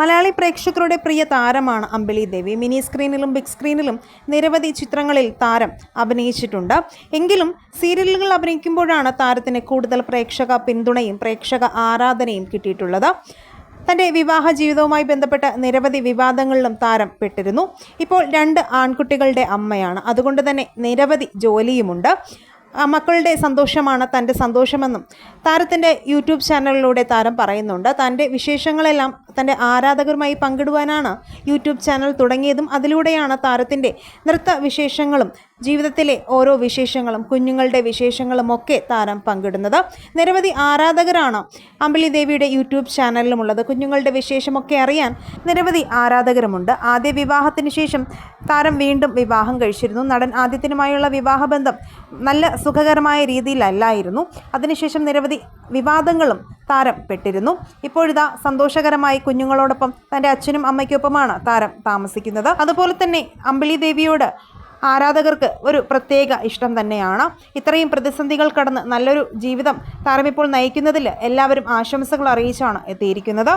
മലയാളി പ്രേക്ഷകരുടെ പ്രിയ താരമാണ് അമ്പിളി ദേവി. മിനി സ്ക്രീനിലും ബിഗ് സ്ക്രീനിലും നിരവധി ചിത്രങ്ങളിൽ താരം അഭിനയിച്ചിട്ടുണ്ട്. എങ്കിലും സീരിയലുകൾ അഭിനയിക്കുമ്പോഴാണ് താരത്തിന് കൂടുതൽ പ്രേക്ഷക പിന്തുണയും പ്രേക്ഷക ആരാധനയും കിട്ടിയിട്ടുള്ളത്. തന്റെ വിവാഹ ജീവിതവുമായി ബന്ധപ്പെട്ട നിരവധി വിവാദങ്ങളിലും താരം പെട്ടിരുന്നു. ഇപ്പോൾ രണ്ട് ആൺകുട്ടികളുടെ അമ്മയാണ്. അതുകൊണ്ട് തന്നെ നിരവധി ജോലിയുമുണ്ട്. മക്കളുടെ സന്തോഷമാണ് തന്റെ സന്തോഷമെന്നും താരത്തിന്റെ യൂട്യൂബ് ചാനലിലൂടെ താരം പറയുന്നുണ്ട്. തന്റെ വിശേഷങ്ങളെല്ലാം തന്റെ ആരാധകരുമായി പങ്കിടുവാനാണ് യൂട്യൂബ് ചാനൽ തുടങ്ങിയതും അതിലൂടെയാണ് താരത്തിന്റെ നൃത്ത വിശേഷങ്ങളും ജീവിതത്തിലെ ഓരോ വിശേഷങ്ങളും കുഞ്ഞുങ്ങളുടെ വിശേഷങ്ങളും ഒക്കെ താരം പങ്കിടുന്നത്. നിരവധി ആരാധകരാണ് അമ്പിളി ദേവിയുടെ യൂട്യൂബ് ചാനലിലുമുള്ളത്. കുഞ്ഞുങ്ങളുടെ വിശേഷമൊക്കെ അറിയാൻ നിരവധി ആരാധകരുമുണ്ട്. ആദ്യ വിവാഹത്തിന് ശേഷം താരം വീണ്ടും വിവാഹം കഴിച്ചിരുന്നു. നടൻ ആദ്യത്തിനുമായുള്ള വിവാഹബന്ധം നല്ല സുഖകരമായ രീതിയിലല്ലായിരുന്നു. അതിനുശേഷം നിരവധി വിവാദങ്ങളും താരം പെട്ടിരുന്നു. ഇപ്പോഴിതാ സന്തോഷകരമായി കുഞ്ഞുങ്ങളോടൊപ്പം തന്റെ അച്ഛനും അമ്മയ്ക്കൊപ്പമാണ് താരം താമസിക്കുന്നത്. അതുപോലെ തന്നെ അമ്പിളി ദേവിയോട് ആരാധകർക്ക് ഒരു പ്രത്യേക ഇഷ്ടം തന്നെയാണ്. ഇത്രയും പ്രതിസന്ധികൾ കടന്ന് നല്ലൊരു ജീവിതം താരം ഇപ്പോൾ നയിക്കുന്നതിൽ എല്ലാവരും ആശംസകൾ അറിയിച്ചാണ് എത്തിയിരിക്കുന്നത്.